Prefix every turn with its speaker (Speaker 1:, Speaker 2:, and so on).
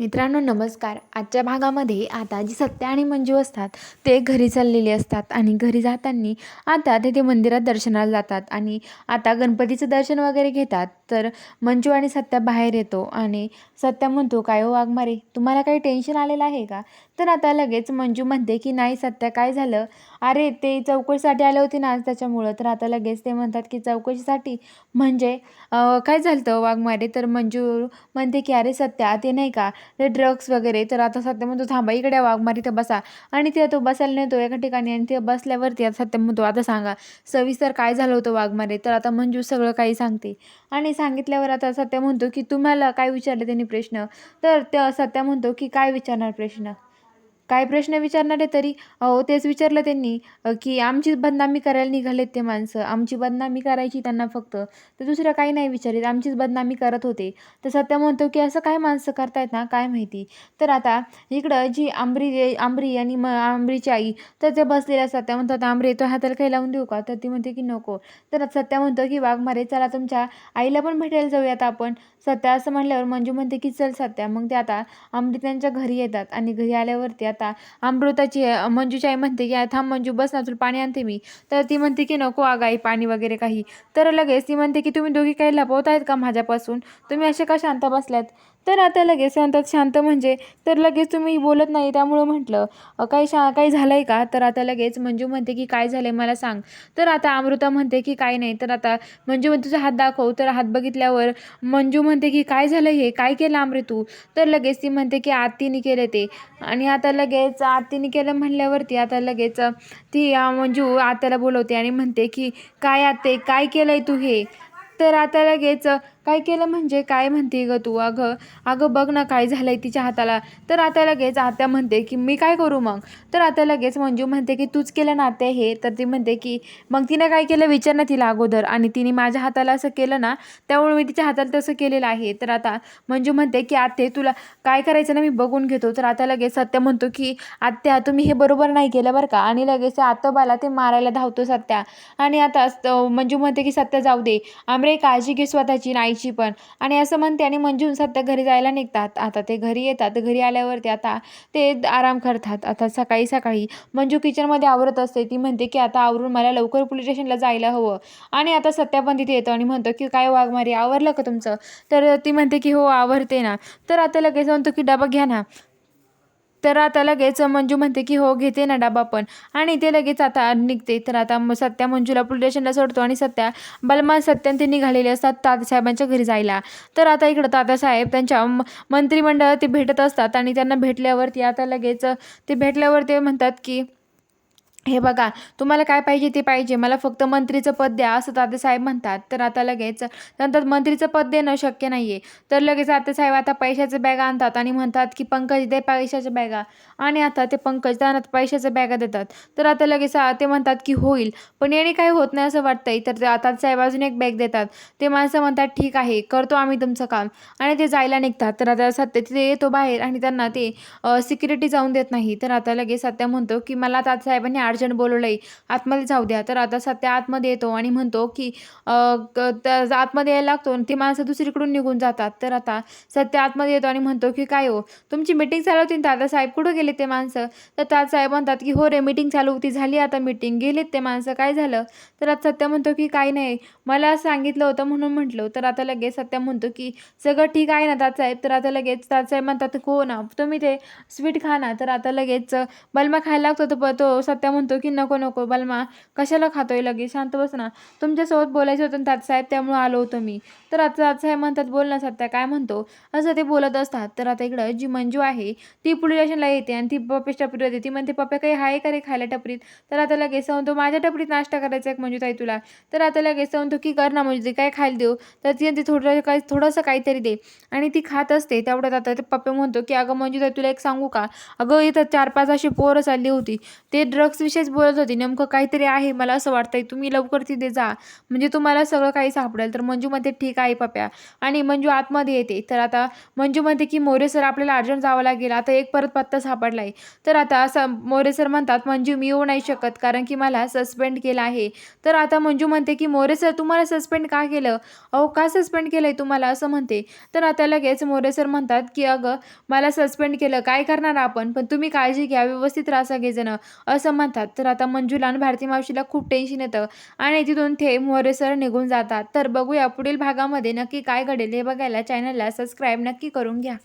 Speaker 1: मित्रांनो नमस्कार. आजच्या भागामध्ये आता जी सत्या आणि मंजू असतात. ते घरी चाललेले असतात आणि घरी जाताना आता ते ते मंदिरात दर्शनाला जातात आणि आता गणपतीचं दर्शन वगैरे घेतात. तर मंजू आणि सत्या बाहेर येतो आणि सत्या म्हणतो काय हो वाघमारे तुम्हाला काही टेन्शन आलेलं आहे का? तर आता लगेच मंजू म्हणते की नाही सत्या काय झालं? अरे ते चौकशीसाठी आले होते ना आज त्याच्यामुळं. तर आता लगेच ते म्हणतात की चौकशीसाठी? म्हणजे काय झालं होतं वाघमारे? तर मंजू म्हणते की अरे सत्या ते नाही का ड्रग्स वगैरे तर आता सत्य म्हणतो थांबा इकडे वाघमार इथं बसा. आणि ते तो बसायला नेतो एका ठिकाणी आणि ते बसल्यावरती आता सत्य म्हणतो आता सांगा सविस्तर काय झालं होतं वाघमारे तर आता मंजू सगळं काही सांगते. आणि सांगितल्यावर आता सत्य म्हणतो की तुम्हाला काय विचारले त्यांनी प्रश्न? तर त्या सत्या म्हणतो की काय विचारणार प्रश्न? काय प्रश्न विचारणार आहे तरी? अहो तेच विचारलं त्यांनी की आमची बदनामी करायला निघालेत ते माणसं. आमची बदनामी करायची त्यांना फक्त. तर दुसरं काही नाही विचारित. आमचीच बदनामी करत होते. तर सत्या म्हणतो की असं काय माणसं करतायत ना? काय माहिती? तर आता इकडं जी आंबरी आंबरी आणि म आंबरीची आई तर ते बसलेले असतात त्या म्हणतात आंबरे तो हाताला काही लावून देऊ का? तर ती म्हणते की नको. तर सत्या म्हणतो की वाघमारे चला तुमच्या आईला पण भेटायला जाऊयात आपण. सत्या असं म्हणल्यावर मंजू म्हणते की चल सत्या. मग ते आता आंबरी त्यांच्या घरी येतात आणि घरी आल्यावरती आता अमृताची मंजूची आई म्हणते की थांब मंजू बस ना तुला पाणी आणते मी. तर ती म्हणते की नको आगाई पाणी वगैरे काही. तर लगेच ती म्हणते की तुम्ही दोघी काही लपवत आहेत का माझ्यापासून? तुम्ही असे का शांत बसल्यात तर आता लगेच सांगतात शांत म्हणजे तर लगेच तुम्ही बोलत नाही त्यामुळं म्हटलं काही शा काही झालं आहे का? तर आता लगेच मंजू म्हणते की काय झालं आहे मला सांग. तर आता अमृता म्हणते की काय नाही. तर आता मंजू म्हणते तुझा हात दाखव. तर हात बघितल्यावर मंजू म्हणते की काय झालं हे? काय केलं आमरे तू तर लगेच ती म्हणते की आत्तीने केलं ते. आणि आता लगेच आत्तीने केलं म्हणल्यावरती आता लगेच ती मंजू आत्याला बोलवते आणि म्हणते की काय आत्ते काय केलं आहे तू हे? तर आता लगेच काय केलं म्हणजे? काय म्हणते ग तू? अगं अगं बघ ना काय झालंय तिच्या हाताला. तर आता लगेच आत्या म्हणते की मी काय करू मग? तर आता लगेच मंजू म्हणते की तूच केलं ना आत्या हे? तर ती म्हणते की मग तिने काय केलं? विचार ना तिला अगोदर. आणि तिने माझ्या हाताला असं केलं ना त्यामुळे मी तिच्या हाताला तसं केलेलं आहे. तर आता मंजू म्हणते की आत्ते तुला काय करायचं ना मी बघून घेतो. तर आता लगेच सत्य म्हणतो की आत्या तुम्ही हे बरोबर नाही केलं बरं का? आणि लगेच त्या ते मारायला धावतो सत्या. आणि आता मंजू म्हणते की सत्य जाऊ दे. आमरे काळजी घे स्वतःची नाईची पण. आणि असं म्हणते आणि मंजून सध्या घरी जायला निघतात. आता ते घरी येतात. घरी आल्यावरती आता ते आराम करतात. आता सकाळी सकाळी मंजू किचनमध्ये आवरत असते. ती म्हणते की आता आवरून मला लवकर पोलीस स्टेशनला जायला हवं. आणि आता सत्या पण तिथे येतो आणि म्हणतो की काय वाघमारी आवरलं का तुमचं? तर ती म्हणते की हो आवरते ना. तर आता लगेच म्हणतो की डबा घ्या ना. तर आता लगेच मंजू म्हणते की हो घेते ना डबा पण. आणि ते लगेच आता निघते. तर आता सत्या मंजूला पोलीस स्टेशनला सोडतो आणि सत्या बलमान सत्यान ते निघालेले असतात तात्यासाहेबांच्या घरी जायला. तर आता इकडं तात्यासाहेब त्यांच्या मंत्रिमंडळ मंत्रिमंडळात ते भेटत असतात आणि त्यांना भेटल्यावरती आता लगेच ते भेटल्यावर ते म्हणतात की हे बघा तुम्हाला काय पाहिजे ते पाहिजे. मला फक्त मंत्रीचं पद द्या असं तात्यासाहेब म्हणतात. तर आता लगेच नंतर मंत्रीचं पद देणं शक्य नाही आहे तर लगेच तात्यासाहेब आता पैशाचं बॅगा आणतात आणि म्हणतात की पंकज दे पैशाच्या बॅगा. आणि आता ते पंकज त्यांना पैशाच्या बॅगा देतात. तर आता लगेच ते म्हणतात की होईल. पण याने काही होत नाही असं वाटतंय. तर ते आता साहेब अजून एक बॅग देतात. ते माणसं म्हणतात ठीक आहे करतो आम्ही तुमचं काम. आणि ते जायला निघतात. तर आता सत्य तिथे येतो बाहेर आणि त्यांना ते सिक्युरिटी जाऊन देत नाही. तर आता लगेच सत्या म्हणतो की मला तात्यासाहेबांनी अर्जंट बोलवलंय आतमध्ये जाऊ द्या. तर आता सध्या आतमध्ये येतो आणि म्हणतो की त्या- आतमध्ये यायला लागतो आणि ती माणसं दुसरीकडून निघून जातात. तर आता सत्य आतमध्ये येतो आणि म्हणतो की काय हो? तुमची मिटिंग चालू होती ना दादासाहेब कुठं गेले ते माणसं? तर दादासाहेब म्हणतात की हो रे मिटिंग चालू होती झाली आता मिटिंग गेलेत ते माणसं. काय झालं? तर आता सत्य म्हणतो की काय नाही. मला सांगितलं होतं म्हणून म्हटलं तर आता लगेच सत्य म्हणतो की सगळं ठीक आहे ना दादासाहेब तर आता लगेच दादासाहेब म्हणतात हो ना. तुम्ही ते स्वीट खा ना. तर आता लगेच बलमा खायला लागतो तर तो सत्या म्हणतो की नको नको बलमा कशाला खातोय लगेच? शांत बस ना. तुमच्यासोबत बोलायचं होतं तातसाहेब साहेब आलो होतो मी. तर आता साहेब म्हणतात बोल ना सत्या काय म्हणतो? असं ते बोलत असतात. तर आता इकडं जी मंजू आहे ती पुढे स्टेशनला येते आणि ती पप्पी टपरीत येते. ती म्हणते पप्पा काही आहे का रे खायला टपरीत? तर आता लगेच म्हणतो माझ्या टपरीत नाश्ता करायचा एक मंजू ताई तुला. तर आता लगेच म्हणतो की कर ना म्हणजे काय खायला देऊ? तर ती म्हणते थोडं काय थोडंसं काहीतरी दे. आणि ती खात असते. तेवढ्यात आता ते पप्पा म्हणतो की अगं मंजू ताई तुला एक सांगू का? अगं इथं चार पाच अशी पोरं चालली होती. ते ड्रग्स विषयीच बोलत होती. नेमकं काहीतरी आहे मला असं वाटतंय. तुम्ही लवकर तिथे जा. म्हणजे तुम्हाला सगळं काही सापडेल. तर मंजू म्हणते ठीक आहे पप्या. आणि मंजू आतमध्ये येते. तर आता मंजू म्हणते की मोरे सर आपल्याला अर्जंट जावं लागेल. आता एक परत पत्ता सापडला आहे तर आता असं मोरे सर म्हणतात मंजू मी येऊ नाही शकत कारण की मला सस्पेंड केलं आहे. तर आता मंजू म्हणते की मोरे सर तुम्हाला सस्पेंड का केलं? अहो का सस्पेंड केलं आहे तुम्हाला? असं म्हणते. तर आता लगेच मोरे सर म्हणतात की अगं मला सस्पेंड केलं. काय करणार आपण? पण तुम्ही काळजी घ्या. व्यवस्थित राहा सगळेजण. असं म्हणतात. तर आता मंजूला आणि भारती मावशीला खूप टेन्शन येतं. आणि तिथून थे मोरे सर निघून जातात. तर बघूया पुढील भागामध्ये नक्की काय घडेल हे बघायला चॅनलला सबस्क्राईब नक्की करून घ्या.